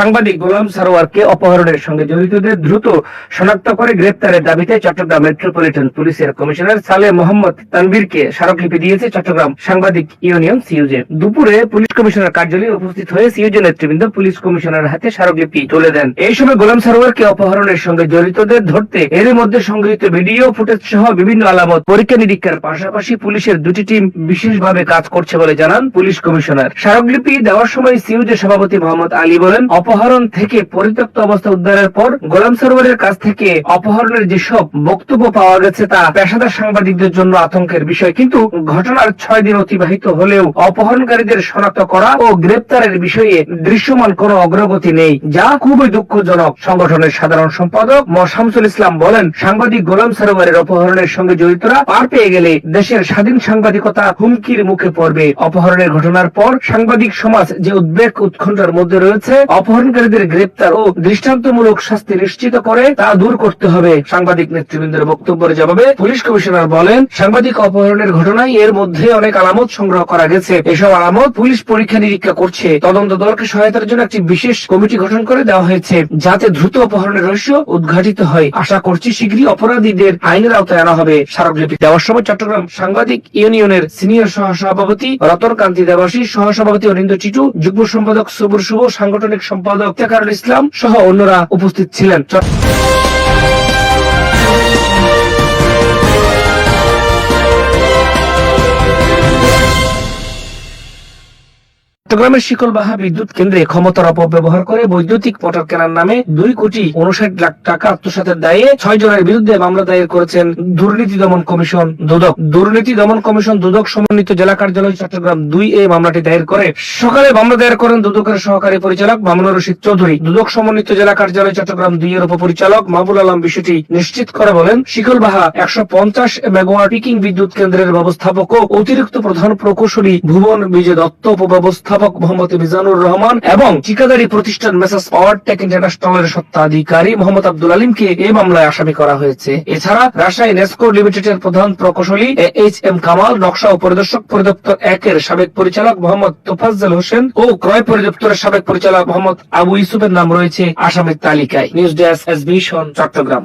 সাংবাদিক গোলাম সারোয়ারকে অপহরণের সঙ্গে জড়িতদের দ্রুত শনাক্ত করে গ্রেপ্তারের দাবিতে চট্টগ্রাম মেট্রোপলিটন পুলিশের কমিশনার সালে মোহাম্মদ তানভীরকে স্মারকলিপি দিয়েছে চট্টগ্রাম সাংবাদিক ইউনিয়ন সিইউজে। দুপুরে পুলিশ কমিশনার কার্যালয়ে উপস্থিত হয়ে সিইউজে নেতৃবৃন্দ পুলিশ কমিশনার হাতে স্মারকলিপি তুলে দেন। এই সময় গোলাম সারোয়ারকে অপহরণের সঙ্গে জড়িতদের ধরতে এর মধ্যে সংগৃহীত ভিডিও ফুটেজ সহ বিভিন্ন আলামত, পরীক্ষা নিরীক্ষার পাশাপাশি পুলিশের দুটি টিম বিশেষভাবে কাজ করছে বলে জানান পুলিশ কমিশনার। স্মারকলিপি দেওয়ার সময় সিইউজে সভাপতি মোহাম্মদ আলী বলেন অপহরণ থেকে পরিত্যক্ত অবস্থা উদ্ধারের পর গোলাম সরোবরের কাছ থেকে অপহরণের যেসব বক্তব্য পাওয়া গেছে তা পেশাদার সাংবাদিকদের জন্য আতঙ্কের বিষয়। কিন্তু ঘটনার ছয় দিন অতিবাহিত হলেও অপহরণকারীদের শনাক্ত করা ও গ্রেপ্তারের বিষয়ে দৃশ্যমান কোনো অগ্রগতি নেই, যা খুবই দুঃখজনক। সংগঠনের সাধারণ সম্পাদক ম শামসুল ইসলাম বলেন, সাংবাদিক গোলাম সরোবরের অপহরণের সঙ্গে জড়িতরা পার পেয়ে গেলে দেশের স্বাধীন সাংবাদিকতা হুমকির মুখে পড়বে। অপহরণের ঘটনার পর সাংবাদিক সমাজ যে উদ্বেগ উৎকণ্ঠার মধ্যে রয়েছে অপহরণকারীদের গ্রেপ্তার ও দৃষ্টান্তমূলক শাস্তি নিশ্চিত করে তা দূর করতে হবে। সাংবাদিক নেতৃবৃন্দের বক্তব্যের জবাবে পুলিশ কমিশনার বলেন, সাংবাদিক অপহরণের ঘটনায় এর মধ্যে অনেক আলামত সংগ্রহ করা গেছে। এসব আলামত পুলিশ পরীক্ষা নিরীক্ষা করছে। তদন্ত দলকে সহায়তার জন্য একটি বিশেষ কমিটি গঠন করে দেওয়া হয়েছে, যাতে দ্রুত অপহরণের রহস্য উদ্ঘাটিত হয়। আশা করছি শীঘ্রই অপরাধীদের আইনের আওতায় আনা হবে। স্মারকলিপি দেওয়ার সময় চট্টগ্রাম সাংবাদিক ইউনিয়নের সিনিয়র সহ সভাপতি রতন কান্তি দেবাসী সহ সভাপতি অরিন্দ চিটু, যুগ্ম সম্পাদক সবুর শুভ, সাংগঠনিক সম্পাদক তেকারুল ইসলাম সহ অন্যরা উপস্থিত ছিলেন। চট্টগ্রামের শিকলবাহা বিদ্যুৎ কেন্দ্রে ক্ষমতার অপব্যবহার করে বৈদ্যুতিক মোটর কেনার নামে দুই কোটি উনষাট লাখ টাকা আত্মসাতের দায়ে ছয় জনের বিরুদ্ধে মামলা দায়ের করেছেন দুর্নীতি দমন কমিশন দুদক। দুর্নীতি দমন কমিশন দুদক সমন্বিত জেলা কার্যালয় চট্টগ্রাম দুই এ মামলাটি দায়ের করে। সকালে মামলা দায়ের করেন দুদকের সহকারী পরিচালক মামুনুর রশিদ চৌধুরী। দুদক সমন্বিত জেলা কার্যালয় চট্টগ্রাম দুই এর উপপরিচালক মাহবুল আলম বিষয়টি নিশ্চিত করে বলেন, শিকলবাহা একশো পঞ্চাশ মেগাওয়াট পিকিং বিদ্যুৎ কেন্দ্রের ব্যবস্থাপক ও অতিরিক্ত প্রধান প্রকৌশলী ভুবন বিজয় দত্ত উপব্যবস্থাপক মোহাম্মদ মিজানুর রহমান এবং ঠিকাদারি প্রতিষ্ঠান মেসাস পাওয়ার টেক ইন্টারন্যাশনালের সত্ত্বাধিকারী মোহাম্মদ আব্দুল আলিমকে এই মামলায় আসামি করা হয়েছে। এছাড়া রাজশাহী নেসকো লিমিটেডের প্রধান প্রকৌশলী এইচ এম কামাল, নকশা ও পরিদর্শক পরিদপ্তর একের সাবেক পরিচালক মোহাম্মদ তোফাজ্জল হোসেন ও ক্রয় পরিদপ্তরের সাবেক পরিচালক মোহাম্মদ আবু ইউসুফের নাম রয়েছে আসামের তালিকায়। News desk, S Chattogram.